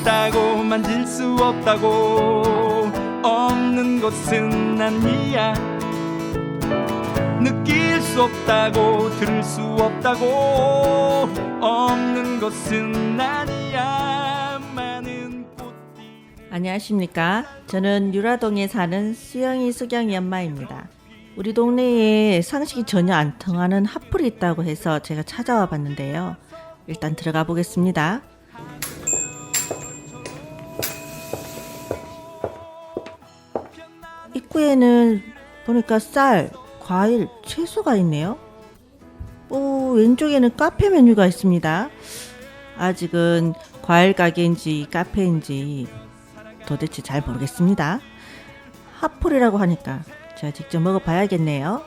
없다고 만질 수 없다고 없는 것은 아니야 느낄 수 없다고 들을 수 없다고 없는 것은 아니야 많은 꽃들 안녕하십니까. 저는 유라동에 사는 수영이 수경이 엄마입니다. 우리 동네에 상식이 전혀 안 통하는 핫플이 있다고 해서 제가 찾아와 봤는데요. 일단 들어가 보겠습니다. 입구에는 보니까 쌀, 과일, 채소가 있네요. 오, 왼쪽에는 카페 메뉴가 있습니다. 아직은 과일 가게인지 카페인지 도대체 잘 모르겠습니다. 핫플이라고 하니까 제가 직접 먹어봐야겠네요.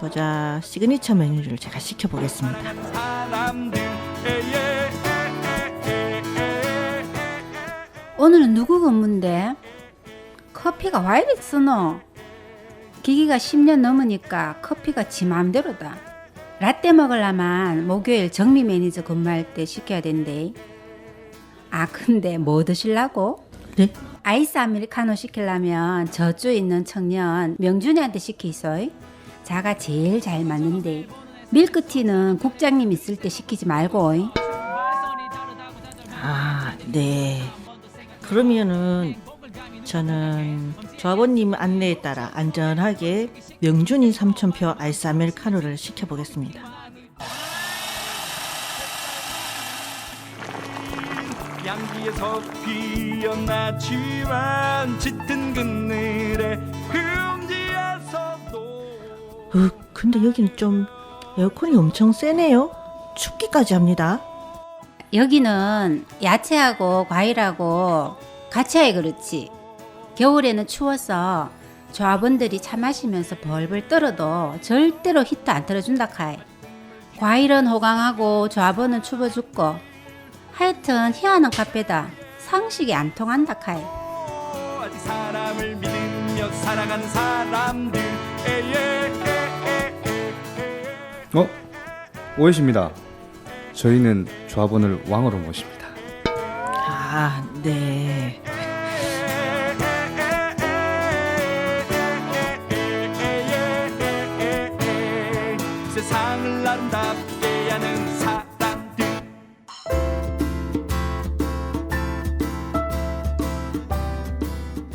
보자 시그니처 메뉴를 제가 시켜보겠습니다. 오늘은 누구 근무인데? 커피가 와 이리 쓰노? 기기가 10년 넘으니까 커피가 지 맘대로다. 라떼 먹으려면 목요일 정리 매니저 근무할 때 시켜야 된대. 아 근데 뭐 드실라고? 네? 아이스 아메리카노 시키려면 저쪽에 있는 청년 명준이한테 시키소이. 자가 제일 잘 맞는데. 밀크티는 국장님 있을 때 시키지 말고. 아, 네. 그러면은 저는 조합원님 안내에 따라 안전하게 명준이 삼천표 아이스 아메리카노를 시켜보겠습니다. 양기에서 피어나지만 짙은 그늘에 흠지에서도 어, 근데 여기는 좀 에어컨이 엄청 세네요. 춥기까지 합니다. 여기는 야채하고 과일하고 같이 해 그렇지. 겨울에는 추워서 조합원들이 차 마시면서 벌벌 떨어도 절대로 히트 안 틀어준다 카이. 과일은 호강하고 조합원은 추워 죽고. 하여튼 희한한 카페다. 상식이 안 통한다 카이. 아직 사람을 믿으며 살아가는 사람들 에예, 에에에에. 어? 오해십니다. 저희는 조합원을 왕으로 모십니다. 아, 네. 세상을 아름답게 하는 사람들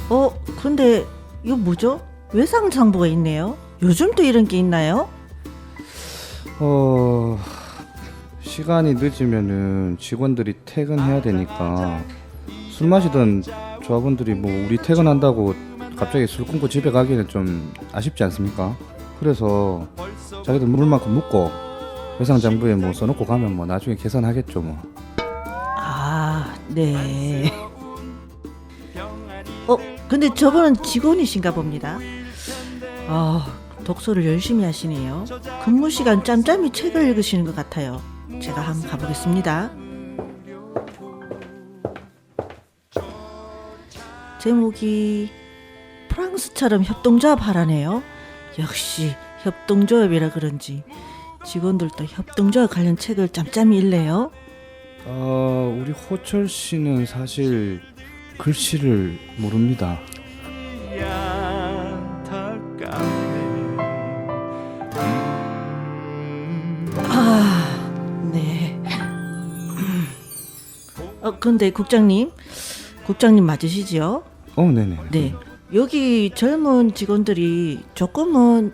어, 근데 이거 뭐죠? 외상장부가 있네요. 요즘도 이런 게 있나요? 어 시간이 늦으면은 직원들이 퇴근해야 되니까 술 마시던 조합원들이 뭐 우리 퇴근한다고 갑자기 술 끊고 집에 가기는 좀 아쉽지 않습니까? 그래서 자기들 물을 만큼 묻고 회상 장부에 뭐 써놓고 가면 뭐 나중에 계산하겠죠 뭐. 아, 네. 어, 근데 저분은 직원이신가 봅니다. 아, 독서를 열심히 하시네요. 근무 시간 짬짬이 책을 읽으시는 것 같아요. 제가 한번 가보겠습니다. 제목이 프랑스처럼 협동조합 하라네요. 역시 협동조합이라 그런지 직원들도 협동조합 관련 책을 짬짬이 읽네요. 어 우리 호철 씨는 사실 글씨를 모릅니다. 아, 네. 어, 근데 국장님, 국장님 맞으시지요? 어 네네. 네. 여기 젊은 직원들이 조금은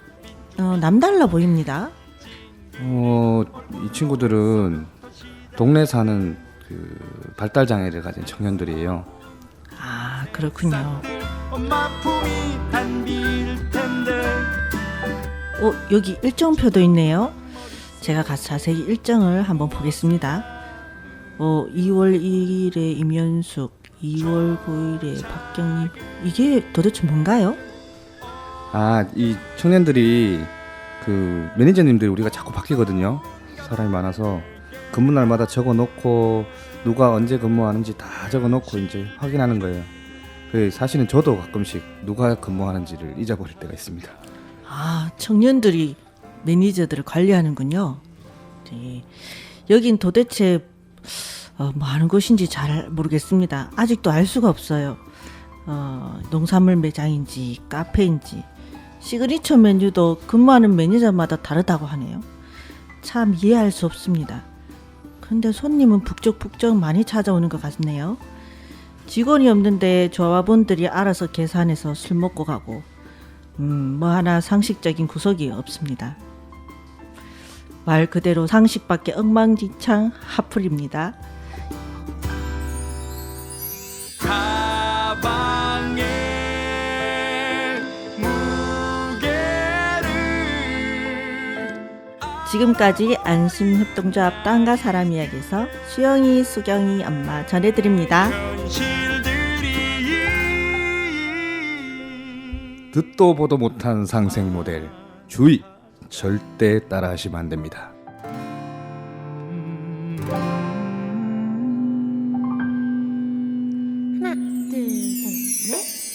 어, 남달라 보입니다. 어 이 친구들은 동네 사는 그 발달 장애를 가진 청년들이에요. 아, 그렇군요. 엄마 품이 단비일 텐데 어, 여기 일정표도 있네요. 제가 가서 자세히 일정을 한번 보겠습니다. 어, 2월 2일에 임현숙, 2월 9일에 박경림. 이게 도대체 뭔가요? 아 이 청년들이 그 매니저님들이 우리가 자꾸 바뀌거든요. 사람이 많아서 근무 날마다 적어 놓고 누가 언제 근무하는지 다 적어 놓고 이제 확인하는 거예요. 그 사실은 저도 가끔씩 누가 근무하는지를 잊어버릴 때가 있습니다. 아, 청년들이 매니저들을 관리하는군요. 네. 여긴 도대체 어, 뭐 하는 곳인지 잘 모르겠습니다. 아직도 알 수가 없어요. 어, 농산물 매장인지 카페인지 시그니처 메뉴도 근무하는 매니저마다 다르다고 하네요. 참 이해할 수 없습니다. 근데 손님은 북적북적 많이 찾아오는 것 같네요. 직원이 없는데 조합원들이 알아서 계산해서 술 먹고 가고 음, 뭐 하나 상식적인 구석이 없습니다. 말 그대로 상식밖에 엉망진창 하풀입니다. 지금까지 안심협동조 합 땅과 사람 이야기에서 수영이, 수경이 엄마 전해드립니다. 듣도 보도 못한 상생 모델 주의 절대 따라하시면 안 됩니다. 아장아장 이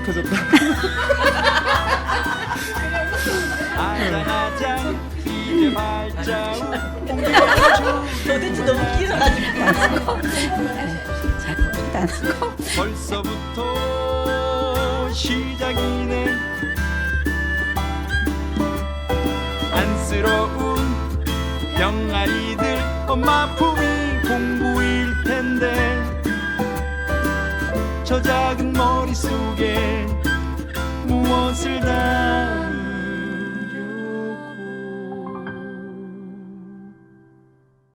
제 발자국 도대체 너무 길어가지고. 자꾸 일단 벌써부터 시작이네. 안쓰러운 병아리들 엄마 품이 공부일 텐 무엇을 다